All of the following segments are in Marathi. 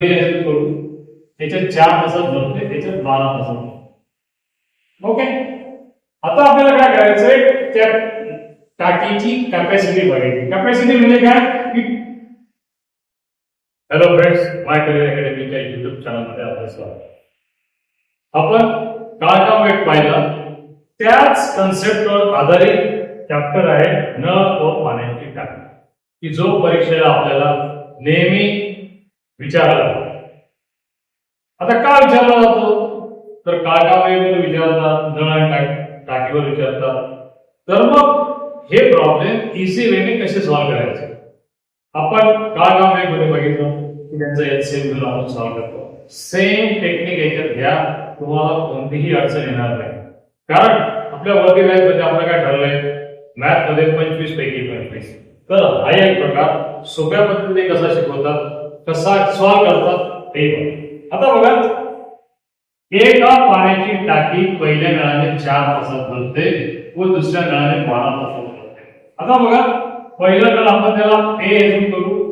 करू. त्याच्यात चार तासात भरते त्याच्यात बारा तासात. ओके? आता आपल्याला काय करायचंय? त्या टाकीची कॅपॅसिटी बघायची. कॅपॅसिटी म्हणजे काय? की हॅलो फ्रेंड्स माय करिअर अकॅडमीच्या युट्यूब चॅनलमध्ये आपलं स्वागत. आपण काळकाम वेट पाहिला. त्याच कन्सेप्टवर आधारित चॅप्टर आहे न व पाण्याची टाकी. की जो परीक्षेला आपल्याला नेहमी विचारला. आता का विचारला जातो? तर काळकामावर विचारतात नळ टाकीवर विचारतात. तर मग हे प्रॉब्लेम इझी वेने कसे सॉल्व्ह करायचे? आपण काळकाममध्ये बघितलं की त्यांचं एलसीएम घेऊन आपण सॉल्व्ह करतो. सेम टेक्निक याच्यात घ्या तुम्हाला कोणतीही अडचण येणार नाही. कारण आपल्या वर्किंग लाईफमध्ये आपलं काय ठरलंय? मॅथमध्ये पंचवीस पैकी पंचवीस. तर हा एक प्रकार सोप्या पद्धतीने कसा शिकवतात? कसा सॉल्व्ह करतात ते आता बघा एका पाण्याची टाकी पहिल्या नळाने चार तासात भरते व दुसऱ्या नळाने बारा तासात भरते. आता बघा पहिला नळ आपण त्याला ए अजून करू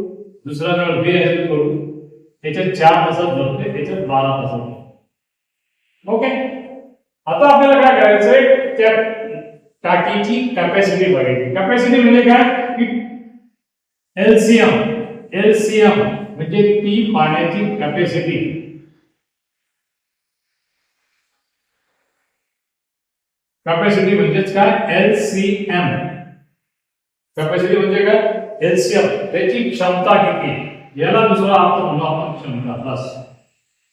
दुसरा नळ बी अजून करू त्याच्यात चार तासात भरते त्याच्यात बारा तासात भरते. ओके? आता आपल्याला काय करायचंय त्या टाकीची कॅपॅसिटी बघायची. कॅपॅसिटी म्हणजे काय? की एलसीएम एलसीएम म्हणजे ती पाण्याची कॅपॅसिटी कॅपॅसिटी म्हणजेच काय? एलसीएम कॅपॅसिटी म्हणजे काय? एलसीएम त्याची क्षमता किती? याला दुसरा अर्थ म्हणू आपण क्षमता प्लस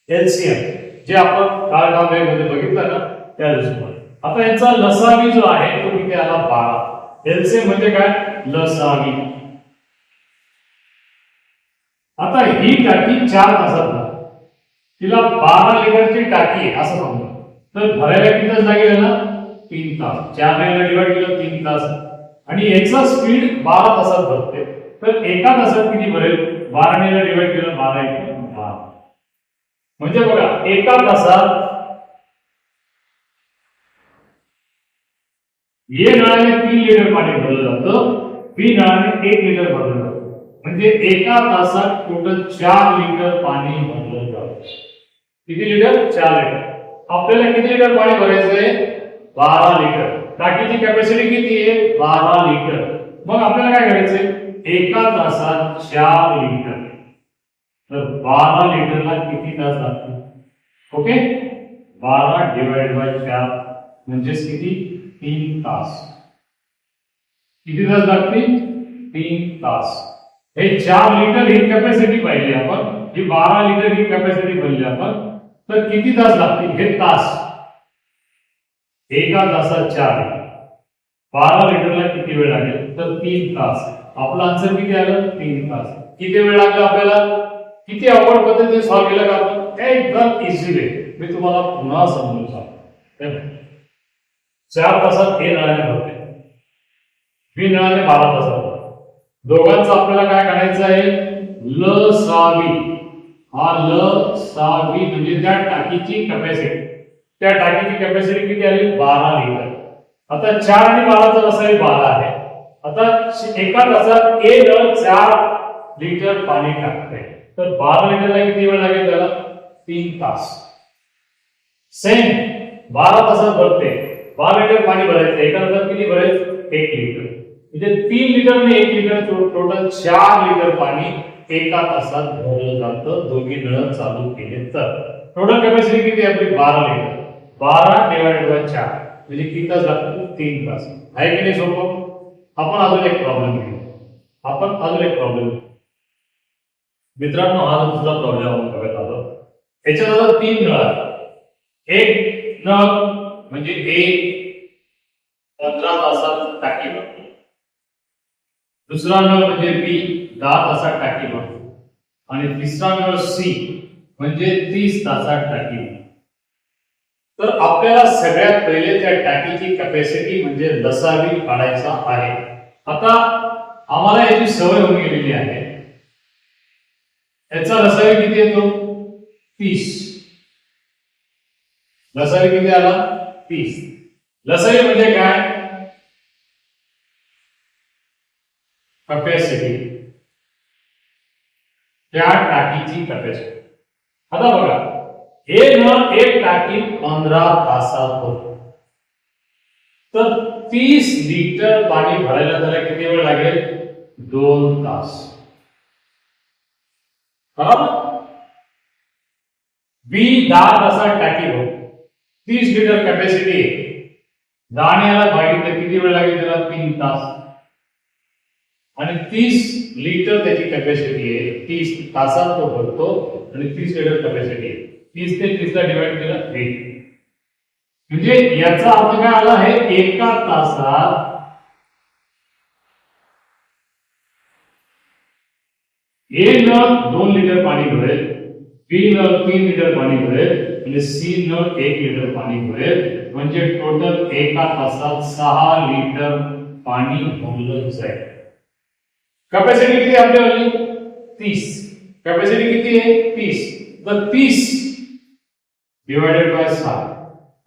एलसीएम जे आपण काळमध्ये बघितलं ना त्या दृष्टीने आता यांचा लसावी जो आहे तो किती आला? बारा. एलसीएम म्हणजे काय? लसावी. आता ही टाकी चार तासात भरा. तिला बारा लिटरची टाकी आहे असं समजा. तर भरायला किती तास लागेल ना तीन तास. चार ने डिवाइड केलं तीन तास. आणि याचा स्पीड बारा तासात भरते. तर एका तासात किती भरेल? बारा ने डिवाइड केलं बारा एक बारा म्हणजे बघा एका तासात ये नळाने तीन लिटर पाणी भरलं जातं. बी नळाने एक लिटर भरलं जातं. टोटल चार लिटर पाणी भरलं जातं. लिटर? चार लिटर. आपल्याला किती लिटर पाणी भरायचं आहे? बारा लिटर. टाकीची कॅपॅसिटी लिटर. मग आपल्याला चार लिटर. तर बारा लिटरला तास ओके? बारा डिवाइड बाय चार तीन तास. तास तीन तास. हे चार लिटर ही कॅपॅसिटी पाहिली आपण. ही बारा लिटर ही कॅपॅसिटी म्हणली आपण. तर किती तास लागतील? हे तास. एका तासात चार. बारा लिटरला किती वेळ लागेल? तर तीन तास. आपलं आन्सर किती आलं? तीन तास. किती वेळ लागला आपल्याला? किती अवघड पद्धतीने सॉल्व्ह केलं का आपण? एकदम इझी वे मी तुम्हाला पुन्हा समजून सांगतो. चार तासात हे नळाने भरते बी नळाने बारा तासात. दोघांचं आपल्याला काय करायचं आहे? ल सावी. हा ल सावी म्हणजे त्या टाकीची कॅपॅसिटी त्या टाकीची कॅपॅसिटी किती आली? बारा लिटर. आता चार आणि बाराचा रसायन बारा आहे. आता एका तासात ए नळ चार लिटर पाणी टाकते तर बारा लिटरला किती वेळ लागेल त्याला? तीन तास. सेम बारा तासात भरते. बारा लिटर पाणी भरायचं. एका तासात किती भरायचं? एक लिटर. म्हणजे तीन लिटरने एक लिटर टोटल चार लिटर पाणी एका तासात भरलं जातं. दोघी नळ चालू केले तर. टोटल कॅपॅसिटी किती आपली? बारा लिटर बारा डिवाइड बाय चार. म्हणजे किती तास लागतो तीन तास. आहे की नाही सोपं? आपण अजून एक प्रॉब्लेम घेऊ. आपण अजून एक प्रॉब्लेम मित्रांनो हा जो प्रॉब्लेम आपण बघत आलो याच्यात आता तीन नळ आहेत. एक नळ म्हणजे एक पंधरा तासात दुसरा नळ म्हणजे बी दहा तासात टाकी भरतो आणि तिसरा नळ सी म्हणजे तीस तासात टाकी तर आपल्याला सगळ्यात पहिले त्या टाकीची कॅपॅसिटी म्हणजे लसावी काढायचा आहे. आता आम्हाला याची सवय होऊन गेलेली आहे. याचा लसावी किती येतो? तीस. लसावी किती आला? तीस. लसावी म्हणजे काय? कॅपॅसिटी त्या टाकीची कॅपॅसिटी आता बघा हे नळ एक टाकी पंधरा तासात होत तर तीस लिटर पाणी भरायला त्याला किती वेळ लागेल दोन तास बरोबर बी दहा तासात टाकी हो तीस लिटर कॅपॅसिटी आहे जाण्याला बघितलं किती वेळ लागेल त्याला तीन तास आणि तीस लिटर त्याची कॅपॅसिटी आहे. तीस तासात तो भरतो आणि तीस लिटर कॅपॅसिटी आहे. तीस ते तीसला डिवाइड केलं एक म्हणजे याचा अर्थ काय आला आहे? एका तासात ए नळ दोन लिटर पाणी भरेल बी नळ तीन लिटर पाणी भरेल म्हणजे सी नळ एक लिटर पाणी भरेल. म्हणजे टोटल एका तासात सहा लिटर पाणी भरलं जाईल. कॅपॅसिटी किती आपल्यावाली तीस. कॅपॅसिटी किती आहे? तीस. तर तीस डिवायडेड बाय सहा.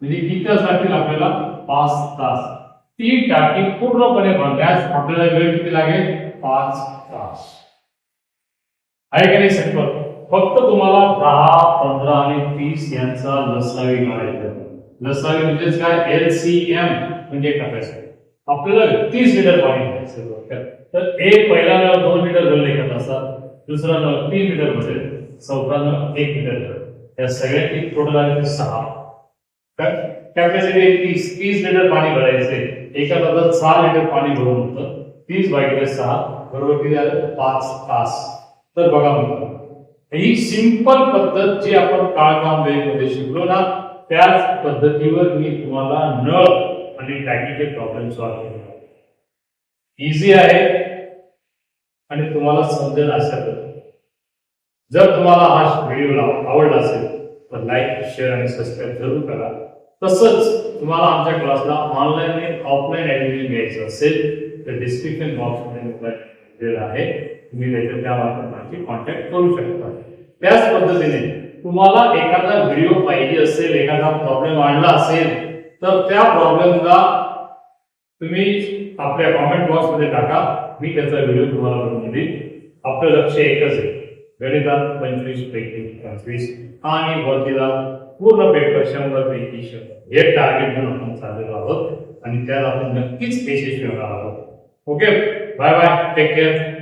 म्हणजे किती तास लागतील आपल्याला पाच तास. ती टाकी पूर्णपणे भरण्यास आपल्याला वेळ किती लागेल? पाच तास. आहे की नाही सिंपल? फक्त तुम्हाला दहा पंधरा आणि तीस यांचा लसावी करायचं लसावी म्हणजेच काय? एल सी एम म्हणजे कॅपॅसिटी आपल्याला तीस लिटर पाणी घ्यायचं तर एक पहिला नळ दोन लिटर भरले एका तासात दुसरा नळ तीन लिटर भरेल चौथा नळ एक लिटर भरेल या सगळ्यांची टोटल आहे सहा. कॅपॅसिटी तीस तीस लिटर पाणी भरायचे. एका तासात सहा लिटर पाणी भरून होतं तीस भागिले सहा बरोबर किती आलं? पाच तास. तर बघा मित्रांनो ही सिंपल पद्धत जी आपण काळकाम वेळेमध्ये शिकलो ना त्याच पद्धतीवर मी तुम्हाला नळ आणि टाकीचे प्रॉब्लेम सॉल्व्ह केले इझी आहे. आणि तुम्हाला समजेल अशा पद्धतीने जर तुम्हाला हा व्हिडिओ आवडला असेल तर लाईक शेअर आणि सबस्क्राईब जरूर करा. तसंच तुम्हाला आमच्या क्लासला ऑनलाईन आणि ऑफलाईन ऍडमिशन घ्यायचं असेल तर डिस्क्रिप्शन बॉक्समध्ये मोबाईल दिलेला आहे. तुम्ही त्याच्या त्या माध्यमाची कॉन्टॅक्ट करू शकता. त्याच पद्धतीने तुम्हाला एखादा व्हिडिओ पाहिजे असेल एखादा प्रॉब्लेम आणला असेल तर त्या प्रॉब्लेमला तुम्ही आपल्या कॉमेंट बॉक्समध्ये टाका. मी त्याचा व्हिडिओ तुम्हाला बनवून देईन. आपलं लक्ष एकच आहे. गणितात पंचवीस पैकी पंचवीस आणि वरतीला पूर्ण पेपर शंभर पैकी शंभर. हे टार्गेट घेऊन आपण चाललेलो आहोत. आणि त्याला आपण नक्कीच यशस्वी होणार आहोत. Okay bye bye take care